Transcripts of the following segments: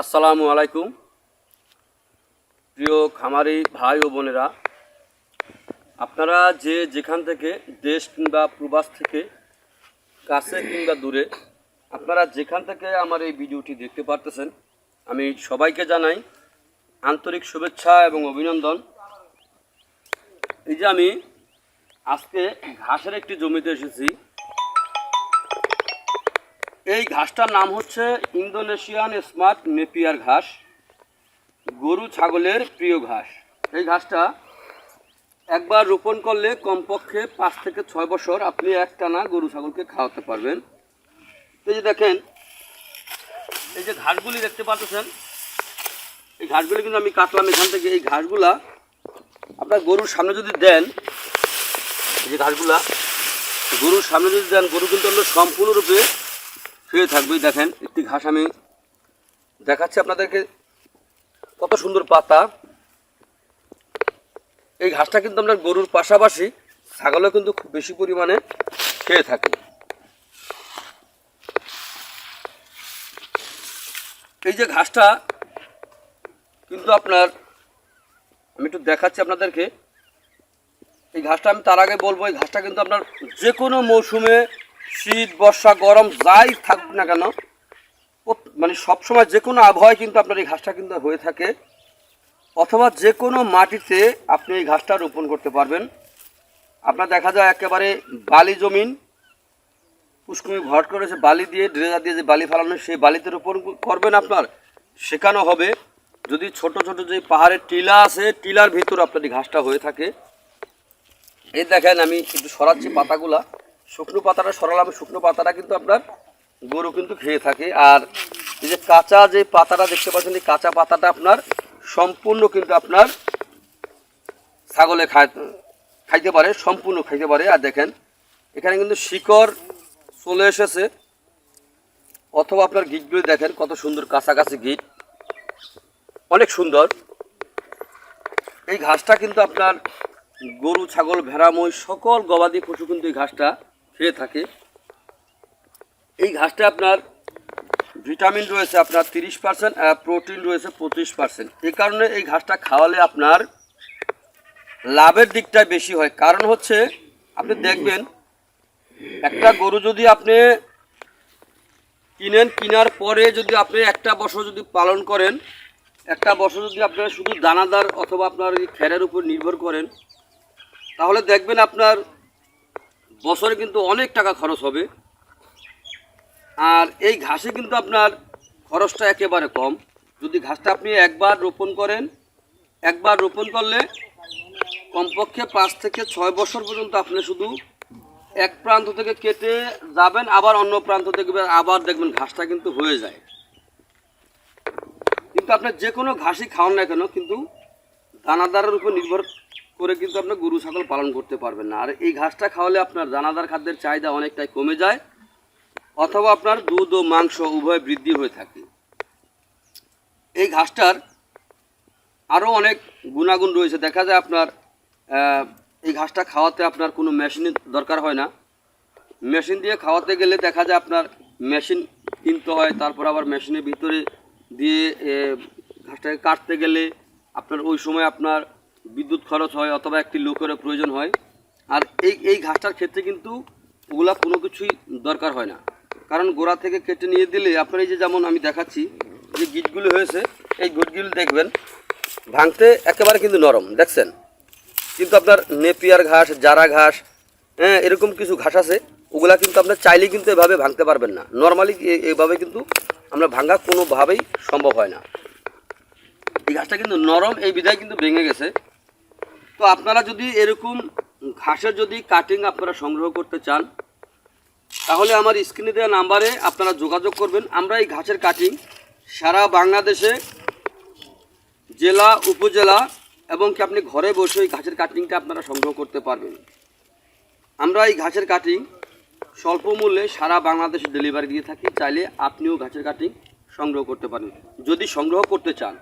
আসসালামু আলাইকুম। প্রিয় খামারি ভাই ও বোনেরা, আপনারা যে যেখান থেকে দেশ কিংবা প্রবাস থেকে, কাছে কিংবা দূরে, আপনারা যেখান থেকে আমার এই ভিডিওটি দেখতে পারতেছেন, আমি সবাইকে জানাই আন্তরিক শুভেচ্ছা এবং অভিনন্দন। এই যে আমি আজকে ঘাসের একটি জমিতে এসেছি এই ঘাসটার নাম হচ্ছে ইন্দোনেশিয়ান স্মার্ট নেপিয়ার ঘাস, গরু ছাগলের প্রিয় ঘাস। এই ঘাসটা একবার রোপণ করলে কমপক্ষে পাঁচ থেকে ছয় বছর আপনি একটানা গরু ছাগলকে খাওয়াতে পারবেন। এই যে দেখেন, এই যে ঘাসগুলি দেখতে পাচ্ছেন, এই ঘাসগুলি কিন্তু আমি কাটলাম এখান থেকে। এই ঘাসগুলা আপনার গরুর সামনে যদি দেন, এই যে ঘাসগুলা, গরুর সামনে যদি দেন, গরু কিন্তু সম্পূর্ণরূপে শুয়ে থাকবে, দেখেন, একটি ঘাস আমি দেখাচ্ছি আপনাদেরকে। কত সুন্দর পাতা। এই ঘাসটা কিন্তু আমরা গরুর পাশাপাশি ছাগলও কিন্তু খুব বেশি পরিমাণে খেয়ে থাকে। এই যে ঘাসটা কিন্তু আপনার, আমি একটু দেখাচ্ছি আপনাদেরকে। এই ঘাসটা আমি তার আগে বলব, এই ঘাসটা কিন্তু আপনার যে কোনো মৌসুমে শীত, বর্ষা, গরম, যাই থাকুক না কেন মানে সবসময় যে কোনো আবহাওয়ায় কিন্তু আপনার এই ঘাসটা কিন্তু হয়ে থাকে। অথবা যে কোনো মাটিতে আপনি এই ঘাসটা রোপণ করতে পারবেন। আপনার দেখা যায় একেবারে বালি জমিন পুষ্কমি ভর করেছে বালি দিয়ে, ড্রেজার দিয়ে যে বালি ফালানো সেই বালিতে রোপণ করবেন আপনার, শেখানো হবে। যদি ছোট ছোট যে পাহাড়ের টিলা আছে, টিলার ভিতর আপনার এই ঘাসটা হয়ে থাকে। এই দেখেন আমি একটু সরাচ্ছি পাতাগুলা। শুকনো পাতাটা সরালাম, শুকনো পাতাটা কিন্তু আপনার গরু কিন্তু খেয়ে থাকে। আর এই যে কাঁচা যে পাতাটা দেখতে পাচ্ছেন, এই কাঁচা পাতাটা আপনার সম্পূর্ণ কিন্তু আপনার ছাগলে খাইতে পারে, সম্পূর্ণ খাইতে পারে। আর দেখেন, এখানে কিন্তু শিকড় চলে এসেছে। অথবা আপনার গিটগুলি দেখেন, কত সুন্দর কাছাকাছি গিট। অনেক সুন্দর। এই ঘাসটা কিন্তু আপনার গরু, ছাগল, ভেড়া, মহিষ, সকল গবাদি পশু কিন্তু এই ঘাসটা খেয়ে থাকে। এই ঘাসটা আপনার ভিটামিন রয়েছে আপনার তিরিশ পার্সেন্ট প্রোটিন রয়েছে পঁচিশ পার্সেন্ট এই কারণে এই ঘাসটা খাওয়ালে আপনার লাভের দিকটা বেশি হয়। কারণ হচ্ছে, আপনি দেখবেন, একটা গরু যদি আপনি কিনেন, কেনার পরে যদি আপনি একটা বছর যদি পালন করেন, একটা বছর যদি আপনারা শুধু দানাদার অথবা আপনার খেরের উপর নির্ভর করেন, তাহলে দেখবেন আপনার বছরে কিন্তু অনেক টাকা খরচ হবে। আর এই ঘাসে কিন্তু আপনার খরচটা একেবারে কম। যদি ঘাসটা আপনি একবার রোপণ করেন, একবার রোপণ করলে কমপক্ষে পাঁচ থেকে ছয় বছর পর্যন্ত আপনি শুধু এক প্রান্ত থেকে কেটে যাবেন, আবার অন্য প্রান্ত থেকে আবার দেখবেন ঘাসটা কিন্তু হয়ে যায়। কিন্তু আপনার যে কোনো ঘাসই খাওয়ান না কেন, কিন্তু দানাদারের উপর নির্ভর করে কিন্তু আপনি গরু, ছাগল পালন করতে পারবেন না। আর এই ঘাসটা খাওয়ালে আপনার দানাদার খাদ্যের চাহিদা অনেকটাই কমে যায় অথবা আপনার দুধ ও মাংস উভয় বৃদ্ধি হয়ে থাকে। এই ঘাসটার আরও অনেক গুণাগুণ রয়েছে। দেখা যায় আপনার এই ঘাসটা খাওয়াতে আপনার কোনো মেশিনের দরকার হয় না। মেশিন দিয়ে খাওয়াতে গেলে দেখা যায় আপনার মেশিন কিনতে হয়, তারপর আবার মেশিনের ভিতরে দিয়ে ঘাসটাকে কাটতে গেলে আপনার ওই সময় আপনার বিদ্যুৎ খরচ হয় অথবা একটি লোকেরও প্রয়োজন হয়। আর এই এই ঘাসটার ক্ষেত্রে কিন্তু ওগুলা কোনো কিছুই দরকার হয় না। কারণ গোড়া থেকে কেটে নিয়ে দিলে আপনার এই যে যেমন আমি দেখাচ্ছি, যে গিটগুলো হয়েছে, এই গিটগুলো দেখবেন, ভাঙতে একেবারে কিন্তু নরম, দেখছেন? কিন্তু আপনার নেপিয়ার ঘাস, জারা ঘাস হ্যাঁ এরকম কিছু ঘাস আছে, ওগুলা কিন্তু আপনার চাইলেই কিন্তু এভাবে ভাঙতে পারবেন না। নর্মালি এভাবে কিন্তু আমরা ভাঙা কোনোভাবেই সম্ভব হয় না। এই ঘাসটা কিন্তু নরম, এই বিধায় কিন্তু ভেঙে গেছে। তো আপনারা যদি এরকম ঘাসের যদি কাটিং আপনারা সংগ্রহ করতে চান, তাহলে আমার স্ক্রিনে দেওয়া নাম্বারে আপনারা যোগাযোগ করবেন। আমরা এই ঘাসের কাটিং সারা বাংলাদেশে জেলা, উপজেলা এবং কি আপনি ঘরে বসে এই ঘাসের কাটিংটা আপনারা সংগ্রহ করতে পারবেন। আমরা এই ঘাসের কাটিং স্বল্প মূল্যে সারা বাংলাদেশে ডেলিভারি দিয়ে থাকি। চাইলে আপনিও ঘাসের কাটিং সংগ্রহ করতে পারেন। যদি সংগ্রহ করতে চান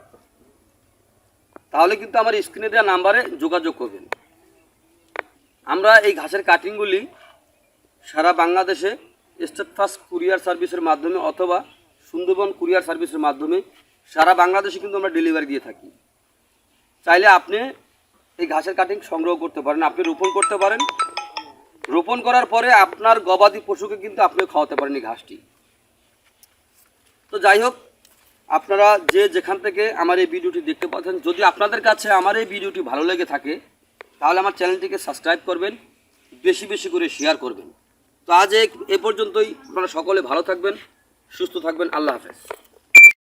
তাহলে কিন্তু আমার স্ক্রিনে দেওয়া নাম্বারে যোগাযোগ করবেন। আমরা এই ঘাসের কাটিংগুলি সারা বাংলাদেশে স্টেট ফাস্ট কুরিয়ার সার্ভিসের মাধ্যমে অথবা সুন্দরবন কুরিয়ার সার্ভিসের মাধ্যমে সারা বাংলাদেশে কিন্তু আমরা ডেলিভারি দিয়ে থাকি। চাইলে আপনি এই ঘাসের কাটিং সংগ্রহ করতে পারেন, আপনি রোপণ করতে পারেন। রোপণ করার পরে আপনার গবাদি পশুকে কিন্তু আপনি খাওয়াতে পারেন এই ঘাসটি। তো যাই হোক আপনারা যে যেখান থেকে আমার এই ভিডিওটি দেখতে পাচ্ছেন, যদি আপনাদের কাছে আমার এই ভিডিওটি ভালো লেগে থাকে, তাহলে আমার চ্যানেলটিকে সাবস্ক্রাইব করবেন, বেশি বেশি করে শেয়ার করবেন। তো আজ এ পর্যন্তই, আপনারা সকলে ভালো থাকবেন, সুস্থ থাকবেন, আল্লাহ হাফেজ।